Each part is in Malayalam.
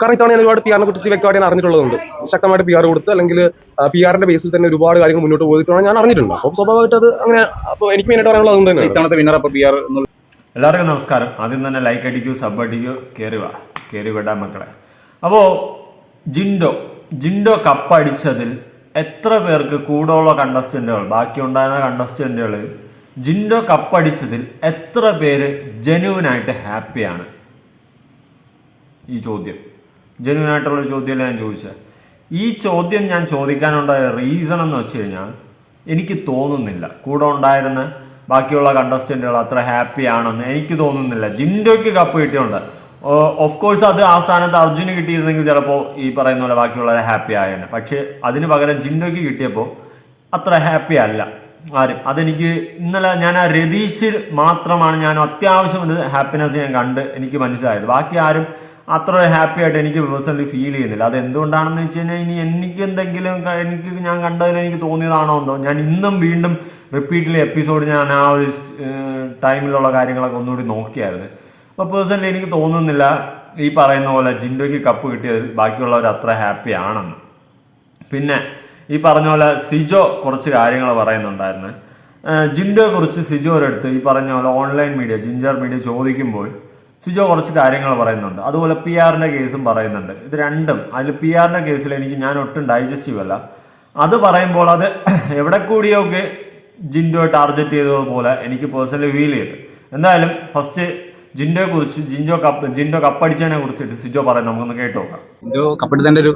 കാരണം ഇത്തവണ ഞാൻ ഒരുപാട് പി ആറിനെ കുറിച്ച് വ്യക്തമായിട്ട് ഞാൻ അറിഞ്ഞിട്ടുള്ളതുണ്ട്. ശക്തമായിട്ട് പി ആർ കൊടുത്ത് അല്ലെങ്കിൽ പി ആറിന്റെ ബേസിൽ തന്നെ ഒരുപാട് കാര്യങ്ങൾ മുന്നോട്ട് പോയി ഇത്തവണ ഞാൻ അറിഞ്ഞിട്ടുണ്ട്. അപ്പോൾ സ്വാഭാവികമായിട്ട് അത് അങ്ങനെ അപ്പോൾ എനിക്ക് മെയിനായിട്ട് പറയാനുള്ളത് അതുകൊണ്ട് തന്നെ ഇത്തവണത്തെ വിന്നർ അപ്പോൾ പി ആർ എല്ലാവർക്കും നമസ്കാരം. ആദ്യം തന്നെ ലൈക്ക് അടിക്കൂ സബ് അടിക്കൂ കയറി വാ. കയറി വിടാം മക്കളെ. അപ്പോൾ ജിൻഡോ ജിൻഡോ കപ്പടിച്ചതിൽ എത്ര പേർക്ക് കൂടെയുള്ള കണ്ടസ്റ്റന്റുകൾ ബാക്കി ഉണ്ടായിരുന്ന കണ്ടസ്റ്റന്റുകളിൽ ജിൻഡോ കപ്പടിച്ചതിൽ എത്ര പേര് ജനുവിനായിട്ട് ഹാപ്പിയാണ് ഈ ചോദ്യം. ജെന്യൂൻ ആയിട്ടുള്ള ചോദ്യമല്ല ഞാൻ ചോദിച്ചത് ഈ ചോദ്യം ഞാൻ ചോദിക്കാനുണ്ടായ റീസൺ എന്ന് വെച്ച് കഴിഞ്ഞാൽ എനിക്ക് തോന്നുന്നില്ല. കൂടെ ഉണ്ടായിരുന്ന ബാക്കിയുള്ള കണ്ടസ്റ്റന്റുകൾ അത്ര ഹാപ്പി ആണെന്ന് എനിക്ക് തോന്നുന്നില്ല. ജിൻഡോയ്ക്ക് കപ്പ് കിട്ടിയുണ്ട്. ഓഫ് കോഴ്സ് അത് ആ സ്ഥാനത്ത് അർജുന് കിട്ടിയിരുന്നെങ്കിൽ ചിലപ്പോൾ ഈ പറയുന്ന പോലെ ബാക്കിയുള്ളവരെ ഹാപ്പി ആയേനെ. പക്ഷേ അതിന് പകരം ജിൻഡോയ്ക്ക് കിട്ടിയപ്പോൾ അത്ര ഹാപ്പി അല്ല. ആരും. അതെനിക്ക് ഇന്നലെ ഞാൻ ആ രതീഷിൽ മാത്രമാണ് ഞാൻ അത്യാവശ്യം ഒരു ഹാപ്പിനെസ് ഞാൻ കണ്ട് എനിക്ക് മനസ്സിലായത്. ബാക്കി ആരും അത്ര ഹാപ്പി ആയിട്ട് എനിക്ക് പേഴ്സണലി ഫീൽ ചെയ്യുന്നില്ല. അത് എന്തുകൊണ്ടാണെന്ന് വെച്ച് കഴിഞ്ഞാൽ ഇനി എനിക്ക് എന്തെങ്കിലും എനിക്ക് ഞാൻ കണ്ടതിന് എനിക്ക് തോന്നിയതാണോ എന്തോ. ഞാൻ ഇന്നും വീണ്ടും റിപ്പീറ്റ്ലി എപ്പിസോഡ് ഞാൻ ആ ഒരു ടൈമിലുള്ള കാര്യങ്ങളൊക്കെ ഒന്നുകൂടി നോക്കിയായിരുന്നു. അപ്പോൾ പേഴ്സണലി എനിക്ക് തോന്നുന്നില്ല ഈ പറയുന്ന പോലെ ജിൻഡോയ്ക്ക് കപ്പ് കിട്ടിയതിൽ ബാക്കിയുള്ളവർ അത്ര ഹാപ്പി ആണെന്ന്. പിന്നെ ഈ പറഞ്ഞ പോലെ സിജോ കുറച്ച് കാര്യങ്ങൾ പറയുന്നുണ്ടായിരുന്നു. ജിൻഡോയെക്കുറിച്ച് ജിൻഡോയെ കുറിച്ച് സിജോ ഒരിടത്ത് ഈ പറഞ്ഞ പോലെ ഓൺലൈൻ മീഡിയ ജിഞ്ചർ മീഡിയ ചോദിക്കുമ്പോൾ സിജോ കുറച്ച് കാര്യങ്ങൾ പറയുന്നുണ്ട്. അതുപോലെ പി ആറിന്റെ കേസും പറയുന്നുണ്ട്. ഇത് രണ്ടും. അതിൽ പി ആറിന്റെ കേസിൽ എനിക്ക് ഞാൻ ഒട്ടും ഡൈജസ്റ്റീവ് അല്ല. അത് പറയുമ്പോൾ അത് എവിടെ കൂടിയൊക്കെ ജിൻഡോ ടാർഗറ്റ് ചെയ്തതുപോലെ എനിക്ക് പേഴ്സണലി ഫീൽ ചെയ്തു. എന്തായാലും ഫസ്റ്റ് ജിൻഡോയെ കുറിച്ച് ജിൻഡോ കപ്പ് ജിൻഡോ കപ്പടിച്ചതിനെ കുറിച്ചിട്ട് സുജോ പറയാം നമുക്കൊന്ന് കേട്ട് നോക്കാം. ഒരു കപ്പെടുത്തതിന്റെ ഒരു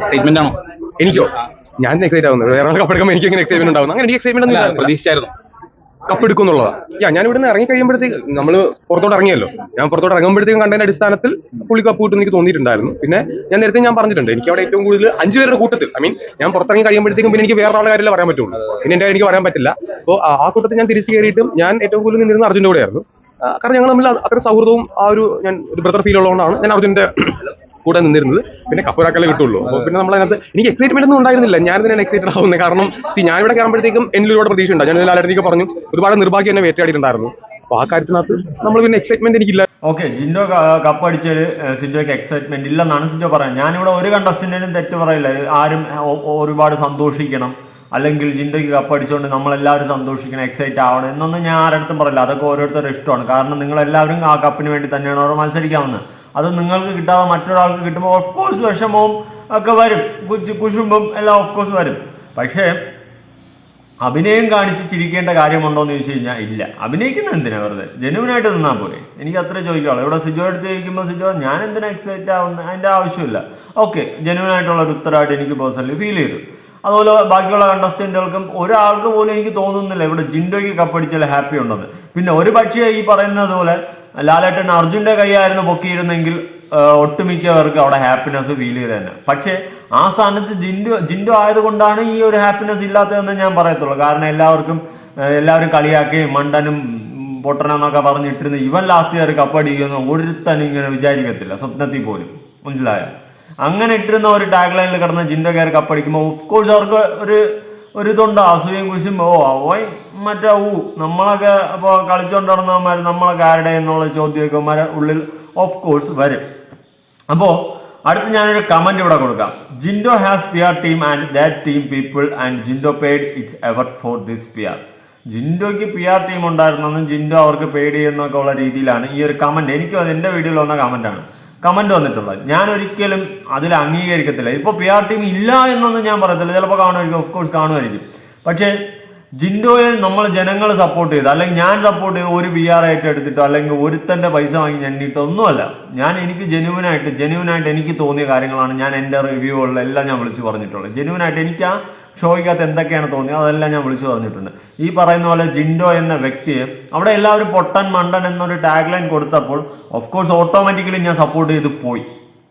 സ്റ്റേറ്റ്മെന്റ് ആണോ? എനിക്കോ? ഞാൻ എക്സൈറ്റ് ആവുന്നത് വേറെ ആൾ കപ്പെടുക്കുമ്പോൾ എനിക്ക് എങ്ങനെ എക്സൈറ്റ്മെന്റ് ഉണ്ടാവുന്നു. അങ്ങനെ എനിക്ക് എക്സൈറ്റ്മെന്റ് ഒന്നും ഇല്ല. പ്രതീക്ഷിച്ചായിരുന്നു. കപ്പെടുക്കും എന്നുള്ളതാ. യാ ഞാൻ ഇവിടുന്ന് ഇറങ്ങി കഴിയുമ്പോഴത്തേക്ക് നമ്മൾ പുറത്തോട്ട് ഇറങ്ങിയല്ലോ. ഞാൻ പുറത്തോട്ട് ഇറങ്ങുമ്പോഴത്തേക്കും കണ്ടതിന്റെ അടിസ്ഥാനത്തിൽ പുള്ളി കപ്പ് കിട്ടും എനിക്ക് തോന്നിയിട്ടുണ്ടായിരുന്നു. പിന്നെ ഞാൻ നേരത്തെ ഞാൻ പറഞ്ഞിട്ടുണ്ട് എനിക്ക് അവിടെ ഏറ്റവും കൂടുതൽ അഞ്ചു പേരുടെ കൂട്ടത്തിൽ ഐ മീൻ ഞാൻ പുറത്തിറങ്ങി കഴിയുമ്പോഴത്തേക്കും പിന്നെ എനിക്ക് വേറെ ആളുടെ കാര്യമല്ലേ പറയാൻ പറ്റുള്ളൂ. പിന്നെ എന്റെ എനിക്ക് പറയാൻ പറ്റില്ല. അപ്പോൾ ആ കൂട്ടത്തിൽ ഞാൻ തിരിച്ചു കയറിയിട്ടും ഞാൻ ഏറ്റവും കൂടുതൽ നിന്നിരുന്ന അർജുന്റെ കൂടെയായിരുന്നു. കാരണം ഞങ്ങൾ തമ്മിൽ അത്ര സൗഹൃദവും ആ ഒരു ഞാൻ ഒരു ബ്രദർ ഫീൽ ഉള്ളതുകൊണ്ടാണ് ഞാൻ അർജുന്റെ കൂടെ നിന്നിരുന്നത് പിന്നെ കപ്പൊരാക്കല്ലേ കിട്ടുള്ളൂ. അപ്പോൾ പിന്നെ നമ്മൾ അതിനകത്ത് എനിക്ക് എക്സൈറ്റ്മെന്റ് ഒന്നും ഉണ്ടായിരുന്നില്ല. ഞാൻ തന്നെയാണ് എക്സൈറ്റഡ് ആവുന്നത് കാരണം സി ഞാൻ ഇവിടെ കയറുമ്പോഴത്തേക്കും എന്നിൽ ഒരുപാട് പ്രതീക്ഷ ഉണ്ട്. ഞാൻ ലാലട്ടിക്ക് പറഞ്ഞു ഒരുപാട് നിർഭാഗ്യം എന്നെ വേട്ടയാടിയിട്ടുണ്ടായിരുന്നു. അപ്പോൾ ആ കാര്യത്തിനകത്ത് നമ്മൾ പിന്നെ എക്സൈറ്റ്മെന്റ് എനിക്കില്ല. ഓക്കെ ജിൻഡോ കപ്പ് അടിച്ചതിൽ സിജോയ്ക്ക് എക്സൈറ്റ്മെന്റ് ഇല്ലെന്നാണ് സിജോ പറയുന്നത്. ഞാനിവിടെ ഒരു കണ്ടസ്റ്റന്റിനും തെറ്റ് പറയില്ല. ആരും ഒരുപാട് സന്തോഷിക്കണം. അല്ലെങ്കിൽ ജിൻഡോയ്ക്ക് കപ്പ് അടിച്ചുകൊണ്ട് നമ്മളെല്ലാവരും സന്തോഷിക്കണം എക്സൈറ്റ് ആവണം എന്നൊന്നും ഞാൻ ആരടുത്തും പറയില്ല. അതൊക്കെ ഓരോരുത്തരുടെ ഇഷ്ടമാണ്. കാരണം നിങ്ങൾ എല്ലാവരും ആ കപ്പിന് വേണ്ടി തന്നെയാണ് അവർ മത്സരിക്കാവുന്നത്. അത് നിങ്ങൾക്ക് കിട്ടാതെ മറ്റൊരാൾക്ക് കിട്ടുമ്പോൾ ഓഫ് കോഴ്സ് വിഷമവും ഒക്കെ വരും. കുശ്- കുശുമ്പും എല്ലാം ഓഫ് കോഴ്സ് വരും. പക്ഷേ അഭിനയം കാണിച്ച് ചിരിക്കേണ്ട കാര്യമുണ്ടോ എന്ന് ചോദിച്ചു കഴിഞ്ഞാൽ ഇല്ല. അഭിനയിക്കുന്ന എന്തിനാ വെറുതെ? ജനുവിനായിട്ട് നിന്നാൽ പോലെ എനിക്ക് അത്ര ചോദിക്കാവുള്ളൂ. ഇവിടെ സിജോ എടുത്ത് ചോദിക്കുമ്പോൾ സിജോ ഞാൻ എന്തിനാ എക്സൈറ്റ് ആവുന്നത് അതിന്റെ ആവശ്യമില്ല. ഓക്കെ ജനുവിനായിട്ടുള്ള ഒരു ഉത്തരമായിട്ട് എനിക്ക് പേഴ്സണലി ഫീൽ ചെയ്തു. അതുപോലെ ബാക്കിയുള്ള കണ്ടസ്റ്റന്റുകൾക്കും ഒരാൾക്ക് പോലും എനിക്ക് തോന്നുന്നില്ല ഇവിടെ ജിൻഡോയ്ക്ക് കപ്പടിച്ചാൽ ഹാപ്പി ഉണ്ടെന്ന്. പിന്നെ ഒരു പക്ഷേ ഈ പറയുന്നത് പോലെ ലാലേട്ടൻ അർജുന്റെ കൈയായിരുന്നു പൊക്കിയിരുന്നെങ്കിൽ ഒട്ടുമിക്കവർക്ക് അവിടെ ഹാപ്പിനെസ് ഫീൽ ചെയ്ത് തന്നെ പക്ഷേ ആ സ്ഥാനത്ത് ജിൻഡു ജിൻഡു ആയതുകൊണ്ടാണ് ഈ ഒരു ഹാപ്പിനെസ് ഇല്ലാത്തതെന്ന് ഞാൻ പറയത്തുള്ളൂ. കാരണം എല്ലാവർക്കും എല്ലാവരും കളിയാക്കി മണ്ടനും പൊട്ടനെന്നൊക്കെ പറഞ്ഞിട്ടിരുന്ന ഇവൻ ലാസ്റ്റ് ഇയർ കപ്പടിക്കുമെന്ന് ഒരുത്തനും ഇങ്ങനെ വിചാരിക്കത്തില്ല. സ്വപ്നത്തിൽ പോലും. മനസ്സിലായോ? അങ്ങനെ ഇട്ടിരുന്ന ഒരു ടാഗ് ലൈനിൽ കിടന്ന ജിൻഡോ കയറി കപ്പടിക്കുമ്പോൾ ഓഫ് കോഴ്സ് അവർക്ക് ഒരു ഒരു അസൂയും കുശും ഓ ഓയ് മറ്റേ ഊ നമ്മളൊക്കെ അപ്പോൾ കളിച്ചോണ്ട് നടന്നവന്മാർ നമ്മളൊക്കെ ആരുടെ എന്നുള്ള ചോദ്യമൊക്കെ മരം ഉള്ളിൽ ഓഫ് കോഴ്സ് വരും. അപ്പോൾ അടുത്ത് ഞാനൊരു കമന്റ് ഇവിടെ കൊടുക്കാം. Jinto has P R team and that team people and Jinto paid its effort for this P R ജിൻഡോയ്ക്ക് P R team ഉണ്ടായിരുന്നെന്നും ജിൻഡോ അവർക്ക് പെയ്ഡ് എന്നൊക്കെ ഉള്ള രീതിയിലാണ് ഈ ഒരു കമന്റ് എനിക്കും അത് എന്റെ വീഡിയോയിൽ വന്ന കമന്റാണ് കമന്റ് വന്നിട്ടുള്ളത് ഞാൻ ഒരിക്കലും അതിൽ അംഗീകരിക്കത്തില്ല. ഇപ്പോൾ പി ആർ ടീം ഇല്ല എന്നൊന്നും ഞാൻ പറയത്തില്ല. ചിലപ്പോൾ കാണുമായിരിക്കും. ഓഫ് കോഴ്സ് കാണുമായിരിക്കും. പക്ഷേ ജിൻഡോയെ നമ്മൾ ജനങ്ങൾ സപ്പോർട്ട് ചെയ്ത്. അല്ലെങ്കിൽ ഞാൻ സപ്പോർട്ട് ചെയ്ത്. ഒരു പി ആർ ആയിട്ട് എടുത്തിട്ടോ അല്ലെങ്കിൽ ഒരുത്തന്റെ പൈസ വാങ്ങി ഞെണ്ണിട്ടോ ഒന്നുമല്ല. ഞാൻ എനിക്ക് ജെനുവിനായിട്ട് ജെനുവിനായിട്ട് എനിക്ക് തോന്നിയ കാര്യങ്ങളാണ് ഞാൻ എന്റെ റിവ്യൂകളിലെല്ലാം ഞാൻ വിളിച്ചു പറഞ്ഞിട്ടുള്ളത്. ജെനുവിനായിട്ട് എനിക്ക് ആ ഷോയ്ക്കകത്ത് എന്തൊക്കെയാണ് തോന്നിയത്? അതെല്ലാം ഞാൻ വിളിച്ചു പറഞ്ഞിട്ടുണ്ട്. ഈ പറയുന്ന പോലെ ജിൻഡോ എന്ന വ്യക്തിയെ അവിടെ എല്ലാവരും പൊട്ടൻ മണ്ടൻ എന്നൊരു ടാഗ് ലൈൻ കൊടുത്തപ്പോൾ ഓഫ് കോഴ്സ് ഓട്ടോമാറ്റിക്കലി ഞാൻ സപ്പോർട്ട് ചെയ്ത് പോയി.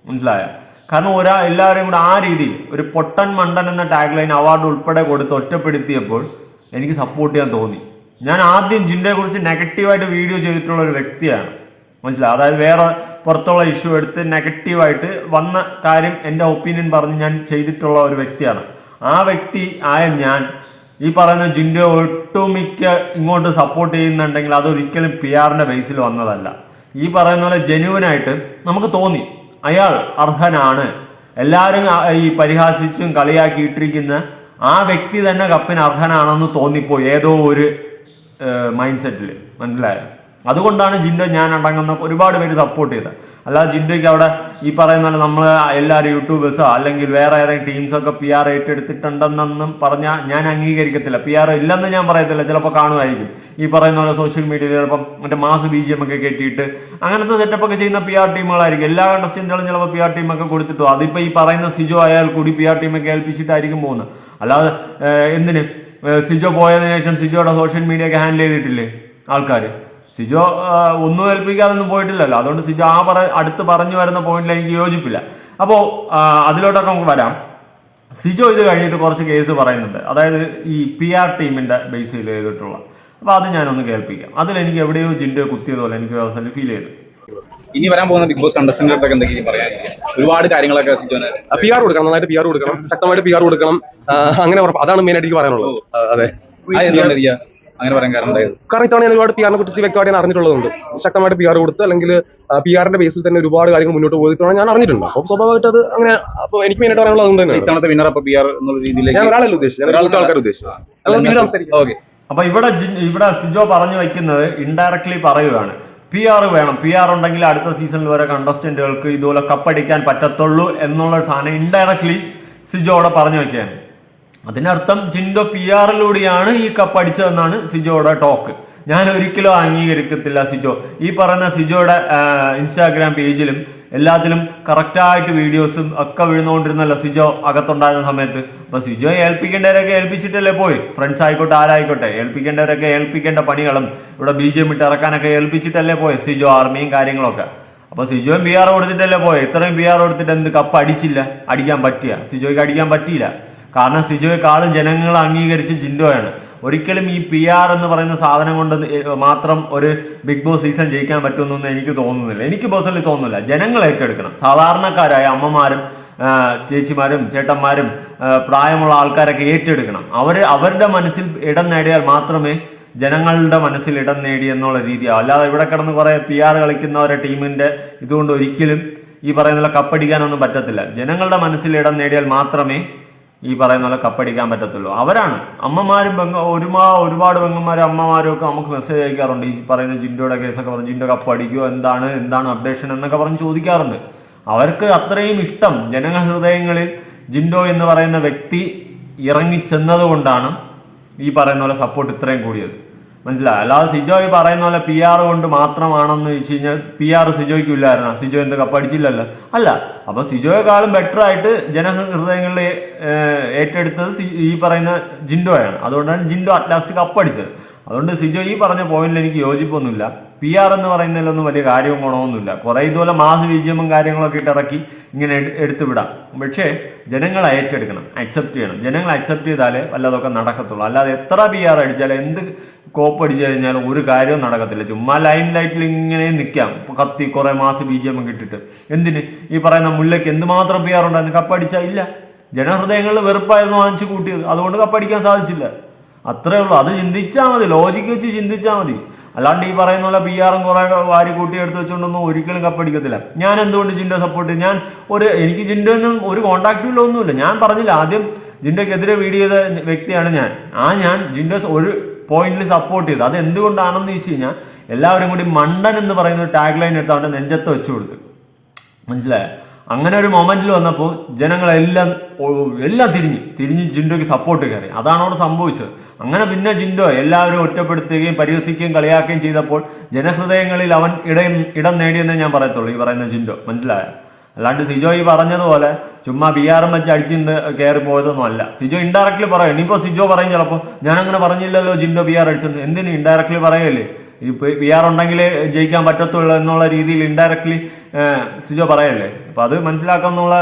മനസ്സിലായ? കാരണം ഒരാ എല്ലാവരെയും കൂടെ ആ രീതിയിൽ ഒരു പൊട്ടൻ മണ്ടൻ എന്ന ടാഗ് ലൈൻ അവാർഡ് ഉൾപ്പെടെ കൊടുത്ത് ഒറ്റപ്പെടുത്തിയപ്പോൾ എനിക്ക് സപ്പോർട്ട് ചെയ്യാൻ തോന്നി. ഞാൻ ആദ്യം ജിൻഡയെ കുറിച്ച് നെഗറ്റീവായിട്ട് വീഡിയോ ചെയ്തിട്ടുള്ള ഒരു വ്യക്തിയാണ്. മനസ്സിലായി? അതായത് വേറെ പുറത്തുള്ള ഇഷ്യൂ എടുത്ത് നെഗറ്റീവായിട്ട് വന്ന കാര്യം എന്റെ ഒപ്പീനിയൻ പറഞ്ഞ് ഞാൻ ചെയ്തിട്ടുള്ള ഒരു വ്യക്തിയാണ്. ആ വ്യക്തി ആയ ഞാൻ ഈ പറയുന്ന ജിൻഡോ ഒട്ടുമിക്ക ഇങ്ങോട്ട് സപ്പോർട്ട് ചെയ്യുന്നുണ്ടെങ്കിൽ അതൊരിക്കലും പി ആറിന്റെ ബേസിൽ വന്നതല്ല. ഈ പറയുന്ന പോലെ ജെനുവിനായിട്ട് നമുക്ക് തോന്നി. അയാൾ അർഹനാണ്. എല്ലാവരും ഈ പരിഹാസിച്ചും കളിയാക്കിയിട്ടിരിക്കുന്ന ആ വ്യക്തി തന്നെ കപ്പിന് അർഹനാണെന്ന് തോന്നിപ്പോയി ഏതോ ഒരു മൈൻഡ് സെറ്റിൽ മനസ്സിലായോ? അതുകൊണ്ടാണ് ജിൻഡോ ഞാൻ അടങ്ങുന്ന ഒരുപാട് പേര് സപ്പോർട്ട് ചെയ്തത്. അല്ലാതെ ജിൻഡോയ്ക്ക് അവിടെ ഈ പറയുന്ന പോലെ നമ്മൾ എല്ലാവരും യൂട്യൂബേഴ്സോ അല്ലെങ്കിൽ വേറെ ഏതെങ്കിലും ടീംസൊക്കെ പി ആർ ഏറ്റെടുത്തിട്ടുണ്ടെന്നൊന്നും പറഞ്ഞാൽ ഞാൻ അംഗീകരിക്കത്തില്ല. പി ആർ ഇല്ലെന്ന് ഞാൻ പറയത്തില്ല. ചിലപ്പോൾ കാണുമായിരിക്കും. ഈ പറയുന്ന പോലെ സോഷ്യൽ മീഡിയയിൽ ചിലപ്പം മറ്റേ മാസ് ബി ജി എം ഒക്കെ കെട്ടിയിട്ട് അങ്ങനത്തെ സെറ്റപ്പ് ഒക്കെ ചെയ്യുന്ന പി ആർ ടീമുകളായിരിക്കും. എല്ലാ കണ്ടസ്റ്റന്റുകളും ചിലപ്പോൾ പി ആർ ടീമൊക്കെ കൊടുത്തിട്ടോ. അതിപ്പോൾ ഈ പറയുന്ന സിജോ ആയാൽ കൂടി പി ആർ ടീമൊക്കെ ഏൽപ്പിച്ചിട്ടായിരിക്കും പോകുന്നത്. അല്ലാതെ എന്തിന്? സിജോ പോയതിനു ശേഷം സിജോയുടെ സോഷ്യൽ മീഡിയ ഒക്കെ ഹാൻഡിൽ ചെയ്തിട്ടില്ലേ ആൾക്കാർ സിജോ ഒന്നും ഏൽപ്പിക്കാതൊന്നും പോയിട്ടില്ലല്ലോ. അതുകൊണ്ട് സിജോ ആ പറ അടുത്ത് പറഞ്ഞു വരുന്ന പോയിന്റിൽ എനിക്ക് യോജിപ്പില്ല. അപ്പോൾ അതിലോട്ടൊക്കെ നമുക്ക് വരാം. സിജോ ഇത് കഴിഞ്ഞിട്ട് കുറച്ച് കേസ് പറയുന്നുണ്ട്. അതായത് ഈ പി ആർ ടീമിന്റെ ബേസിൽ ചെയ്തിട്ടുള്ള. അപ്പോൾ അത് ഞാനൊന്ന് കേൾപ്പിക്കാം. അതിൽ എനിക്ക് എവിടെയോ ജിൻഡോ കുത്തിയതുപോലെ എനിക്ക് അവസരം ഫീൽ ചെയ്തു. ഇനി വരാൻ പോകുന്ന ബിഗ് ബോസ് കണ്ടസ്റ്റന്റൊക്കെ എന്തെങ്കിലും പറയാനില്ല ഒരുപാട് കാര്യങ്ങളൊക്കെ സിജോന് പി ആർ കൊടുക്കണം. നന്നായിട്ട് പി ആർ കൊടുക്കണം. ശക്തമായിട്ട് പി ആർ കൊടുക്കണം. അങ്ങനെ അതാണ് മെയിൻ ആയിട്ട് എനിക്ക് പറയാനുള്ളത്. അതെ. അങ്ങനെ പറയാൻ കാരണം ഉണ്ടായത് കാരണം ഇത്തവണ ഞാൻ ഒരുപാട് പി ആറിനെ കുറിച്ച് വ്യക്തമായിട്ട് ഞാൻ അറിഞ്ഞിട്ടുള്ളതുണ്ട്. ശക്തമായിട്ട് പി ആർ കൊടുത്ത് അല്ലെങ്കിൽ പി ആറിന്റെ ബേസിൽ തന്നെ ഒരുപാട് കാര്യങ്ങൾ മുന്നോട്ട് പോയി ഇത്തവണ ഞാൻ അറിഞ്ഞിട്ടുണ്ട്. അപ്പോൾ സ്വാഭാവികമായിട്ട് അത് അങ്ങനെ അപ്പോൾ എനിക്ക് മെയിനായിട്ട് പറയാനുള്ളത് അതുകൊണ്ട് തന്നെ ഇത്തവണത്തെ വിന്നർ അപ്പൊ പി ആർ എന്നുള്ള രീതിയിലേക്ക് ഞാൻ ഒരാളല്ല ഉദ്ദേശിച്ചത്. ആൾക്കാർ ഉദ്ദേശിച്ചത്. ഓക്കെ. അപ്പൊ ഇവിടെ ഇവിടെ സിജോ പറഞ്ഞു വെക്കുന്നത് ഇൻഡയറക്ട്ലി പറയുകയാണ്. പി ആർ വേണം. പി ആർ ഉണ്ടെങ്കിൽ അടുത്ത സീസണിൽ വരെ കണ്ടസ്റ്റന്റുകൾക്ക് ഇതുപോലെ കപ്പടിക്കാൻ പറ്റത്തുള്ളൂ എന്നുള്ള സാധനം ഇൻഡയറക്ട്ലി സിജോ അവിടെ പറഞ്ഞു വെക്കുകയാണ്. അതിനർത്ഥം ജിൻഡോ പി ആറിലൂടെയാണ് ഈ കപ്പ് അടിച്ചതെന്നാണ് സിജോയുടെ ടോക്ക് ഞാൻ ഒരിക്കലും അംഗീകരിക്കത്തില്ല സിജോ. ഈ പറഞ്ഞ സിജോയുടെ ഇൻസ്റ്റാഗ്രാം പേജിലും എല്ലാത്തിലും കറക്റ്റായിട്ട് വീഡിയോസും ഒക്കെ വീഴുന്നുകൊണ്ടിരുന്നല്ലോ സിജോ അകത്തുണ്ടായിരുന്ന സമയത്ത്. അപ്പൊ സിജോ ഏൽപ്പിക്കേണ്ടവരൊക്കെ ഏൽപ്പിച്ചിട്ടല്ലേ പോയി? ഫ്രണ്ട്സ് ആയിക്കോട്ടെ ആരായിക്കോട്ടെ ഏൽപ്പിക്കേണ്ടവരൊക്കെ ഏൽപ്പിക്കേണ്ട പണികളും ഇവിടെ ബി ജെ ഇട്ട് ഇറക്കാനൊക്കെ ഏൽപ്പിച്ചിട്ടല്ലേ പോയി സിജോ ആർമിയും കാര്യങ്ങളൊക്കെ. അപ്പൊ സിജോയും ബി ആർ കൊടുത്തിട്ടല്ലേ പോയി? ഇത്രയും ബി ആർ കൊടുത്തിട്ട് എന്ത് കപ്പ് അടിച്ചില്ല? അടിക്കാൻ പറ്റിയ? സിജോയ്ക്ക് അടിക്കാൻ പറ്റിയില്ല. കാരണം സിജോയെക്കാളും ജനങ്ങൾ അംഗീകരിച്ച ജിൻഡോയാണ്. ഒരിക്കലും ഈ പി ആർ എന്ന് പറയുന്ന സാധനം കൊണ്ട് മാത്രം ഒരു ബിഗ് ബോസ് സീസൺ ജയിക്കാൻ പറ്റുമെന്നൊന്നും എനിക്ക് തോന്നുന്നില്ല. എനിക്ക് പേഴ്സണലി തോന്നുന്നില്ല. ജനങ്ങൾ ഏറ്റെടുക്കണം. സാധാരണക്കാരായ അമ്മമാരും ചേച്ചിമാരും ചേട്ടന്മാരും പ്രായമുള്ള ആൾക്കാരൊക്കെ ഏറ്റെടുക്കണം. അവർ അവരുടെ മനസ്സിൽ ഇടം നേടിയാൽ മാത്രമേ ജനങ്ങളുടെ മനസ്സിൽ ഇടം നേടി എന്നുള്ള രീതിയാണ് അല്ലാതെ ഇവിടെ കിടന്ന് കുറെ പി ആർ കളിക്കുന്നവരെ ടീമിന്റെ ഇതുകൊണ്ട് ഒരിക്കലും ഈ പറയുന്ന കപ്പടിക്കാനൊന്നും പറ്റത്തില്ല. ജനങ്ങളുടെ മനസ്സിൽ ഇടം നേടിയാൽ മാത്രമേ ഈ പറയുന്ന പോലെ കപ്പടിക്കാൻ പറ്റത്തുള്ളൂ. അവരാണ്. അമ്മമാരും പെങ്ങ ഒരുമാ ഒരുപാട് പെങ്ങന്മാരും അമ്മമാരും ഒക്കെ നമുക്ക് മെസ്സേജ് അയക്കാറുണ്ട്. ഈ പറയുന്ന ജിൻഡോയുടെ കേസൊക്കെ പറഞ്ഞ് ജിൻഡോ കപ്പടിക്കുമോ എന്താണ് എന്താണ് അപ്ഡേഷൻ എന്നൊക്കെ പറഞ്ഞ് ചോദിക്കാറുണ്ട്. അവർക്ക് അത്രയും ഇഷ്ടം ജനങ്ങൾ ഹൃദയങ്ങളിൽ ജിൻഡോ എന്ന് പറയുന്ന വ്യക്തി ഇറങ്ങിച്ചെന്നത് കൊണ്ടാണ് ഈ പറയുന്ന പോലെ സപ്പോർട്ട് ഇത്രയും കൂടിയത്. മനസ്സിലായി? അല്ലാതെ സിജോയ് പറയുന്ന പോലെ പി ആർ കൊണ്ട് മാത്രമാണെന്ന് വെച്ച് കഴിഞ്ഞാൽ പി ആർ സിജോയ്ക്ക് ഇല്ലായിരുന്നു സിജോ എന്ത് കപ്പടിച്ചില്ലല്ലോ അല്ല അപ്പൊ സിജോയെക്കാളും ബെറ്റർ ആയിട്ട് ജനഹൃദയങ്ങളിൽ ഏറ്റെടുത്തത് ഈ പറയുന്ന ജിൻഡോയാണ്. അതുകൊണ്ടാണ് ജിൻഡോ അറ്റ്ലാസ്റ്റ് കപ്പടിച്ചത് അതുകൊണ്ട് സിജോ ഈ പറഞ്ഞ പോയിന്റിൽ എനിക്ക് യോജിപ്പൊന്നുമില്ല. പി ആർ എന്ന് പറയുന്നതിലൊന്നും വലിയ കാര്യവും ഗുണമൊന്നുമില്ല. കുറെ ഇതുപോലെ മാസ് വിജയമും കാര്യങ്ങളൊക്കെ ഇട്ട് ഇറക്കി ഇങ്ങനെ എടുത്തു വിടാം. പക്ഷേ ജനങ്ങളെ ഏറ്റെടുക്കണം. അക്സെപ്റ്റ് ചെയ്യണം. ജനങ്ങൾ അക്സെപ്റ്റ് ചെയ്താലേ വല്ലതൊക്കെ നടക്കത്തുള്ളൂ. അല്ലാതെ എത്ര പി ആർ അടിച്ചാലും എന്ത് കോപ്പ് അടിച്ചു കഴിഞ്ഞാൽ ഒരു കാര്യവും നടക്കത്തില്ല. ചുമ്മാ ലൈൻ ലൈറ്റിൽ ഇങ്ങനെ നിൽക്കാം കത്തി കുറേ മാസം ബി ജി എം കിട്ടിട്ട് എന്തിന്? ഈ പറയുന്ന മുല്ലയ്ക്ക് എന്തുമാത്രം പി ആർ ഉണ്ടായിരുന്നു? കപ്പടിച്ചാൽ ഇല്ല. ജനഹൃദയങ്ങളിൽ വെറുപ്പായിരുന്നു വാങ്ങിച്ചു കൂട്ടിയത്. അതുകൊണ്ട് കപ്പടിക്കാൻ സാധിച്ചില്ല. അത്രേ ഉള്ളൂ. അത് ചിന്തിച്ചാൽ മതി. ലോജിക്ക് വെച്ച് ചിന്തിച്ചാൽ മതി. അല്ലാണ്ട് ഈ പറയുന്ന പോലെ പി ആറും കുറെ വാരി കൂട്ടി എടുത്ത് വെച്ചുകൊണ്ടൊന്നും ഒരിക്കലും കപ്പടിക്കത്തില്ല. ഞാൻ എന്തുകൊണ്ട് ജിൻഡോ സപ്പോർട്ട് ഞാൻ ഒരു എനിക്ക് ജിൻഡോ ഒന്നും ഒരു കോണ്ടാക്റ്റും ഒന്നുമില്ല. ഞാൻ പറഞ്ഞില്ല. ആദ്യം ജിൻഡോക്കെതിരെ വീഡിയോ ചെയ്ത വ്യക്തിയാണ് ഞാൻ. ആ ഞാൻ ജിൻഡോസ് ഒരു പോയിന്റിൽ സപ്പോർട്ട് ചെയ്തു. അത് എന്തുകൊണ്ടാണെന്ന് ചോദിച്ചു കഴിഞ്ഞാൽ എല്ലാവരും കൂടി മണ്ടൻ എന്ന് പറയുന്ന ഒരു ടാഗ് ലൈൻ എടുത്ത് അവന്റെ നെഞ്ചത്ത് വെച്ചു കൊടുത്തു. മനസ്സിലായോ? അങ്ങനെ ഒരു മൊമെന്റിൽ വന്നപ്പോൾ ജനങ്ങളെല്ലാം എല്ലാം തിരിഞ്ഞു. തിരിഞ്ഞ് ജിൻഡോയ്ക്ക് സപ്പോർട്ട് കയറി. അതാണ് അവിടെ സംഭവിച്ചത്. അങ്ങനെ പിന്നെ ജിൻഡോ എല്ലാവരും ഒറ്റപ്പെടുത്തുകയും പരിഹസിക്കുകയും കളിയാക്കുകയും ചെയ്തപ്പോൾ ജനഹൃദയങ്ങളിൽ അവൻ ഇടം ഇടം നേടിയെന്നേ ഞാൻ പറയത്തുള്ളൂ ഈ പറയുന്ന ജിൻഡോ. മനസ്സിലായ? അല്ലാണ്ട് സിജോ ഈ പറഞ്ഞതുപോലെ ചുമ്മാ ബി എം വെച്ച് അടിച്ചിട്ട് കയറി പോയതൊന്നും അല്ല. സിജോ ഇൻഡയറക്ട്ലി പറയും. ഇനിയിപ്പോൾ സിജോ പറയും ചിലപ്പോൾ ഞാൻ അങ്ങനെ പറഞ്ഞില്ലല്ലോ ജിൻഡോ ബി ആർ അടിച്ചെന്ന്. എന്തിന് ഇൻഡയറക്ട്ലി പറയല്ലേ ഈ പി ആർ ഉണ്ടെങ്കിലേ ജയിക്കാൻ പറ്റത്തുള്ളൂ എന്നുള്ള രീതിയിൽ ഇൻഡയറക്ട്ലി സിജോ പറയല്ലേ? അപ്പൊ അത് മനസ്സിലാക്കാന്നുള്ള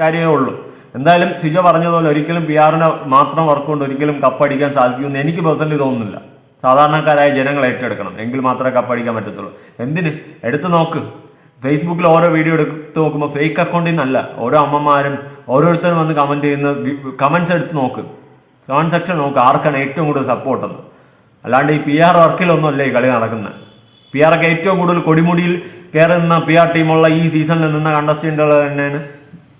കാര്യമേ ഉള്ളൂ. എന്തായാലും സിജോ പറഞ്ഞതുപോലെ ഒരിക്കലും പി ആറിനെ മാത്രം വർക്ക് കൊണ്ട് ഒരിക്കലും കപ്പടിക്കാൻ സാധിക്കുമെന്ന് എനിക്ക് പേഴ്സണലി തോന്നുന്നില്ല. സാധാരണക്കാരായ ജനങ്ങൾ ഏറ്റെടുക്കണം. എങ്കിൽ മാത്രമേ കപ്പടിക്കാൻ പറ്റത്തുള്ളൂ. എന്തിന്? എടുത്തു നോക്ക്. ഫേസ്ബുക്കിൽ ഓരോ വീഡിയോ എടുത്ത് നോക്കുമ്പോൾ ഫേക്ക് അക്കൗണ്ടിൽ നിന്നല്ല ഓരോ അമ്മമാരും ഓരോരുത്തരും വന്ന് കമന്റ് ചെയ്യുന്ന കമൻസ് എടുത്ത് നോക്ക്. കമന്റ് സെക്ഷൻ നോക്ക് ആർക്കാണ് ഏറ്റവും കൂടുതൽ സപ്പോർട്ടെന്ന് അല്ലാണ്ട് ഈ പി ആർ വർക്കിലൊന്നും അല്ലേ ഈ കളി നടക്കുന്നത്. പി ആർ ഒക്കെ ഏറ്റവും കൂടുതൽ കൊടിമുടിയിൽ കയറുന്ന പി ആർ ടീമുള്ള ഈ സീസണിൽ നിന്ന കണ്ടസ്റ്റന്റുകൾ തന്നെയാണ്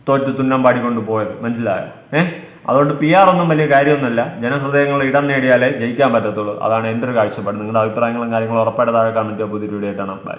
തോറ്റു തുന്നം പാടിക്കൊണ്ട് പോയത്. മനസ്സിലായോ? ഏഹ് അതുകൊണ്ട് പി ആർ ഒന്നും വലിയ കാര്യമൊന്നുമല്ല. ജനഹൃദയങ്ങൾ ഇടം നേടിയാലേ ജയിക്കാൻ പറ്റത്തുള്ളൂ. അതാണ് എന്റെ ഒരു കാഴ്ചപ്പാട്. നിങ്ങളുടെ അഭിപ്രായങ്ങളും കാര്യങ്ങളും ഉറപ്പായിട്ട് താഴെ കമന്റ് പുതിയ വീഡിയോ ആയിട്ടാണ് ബൈ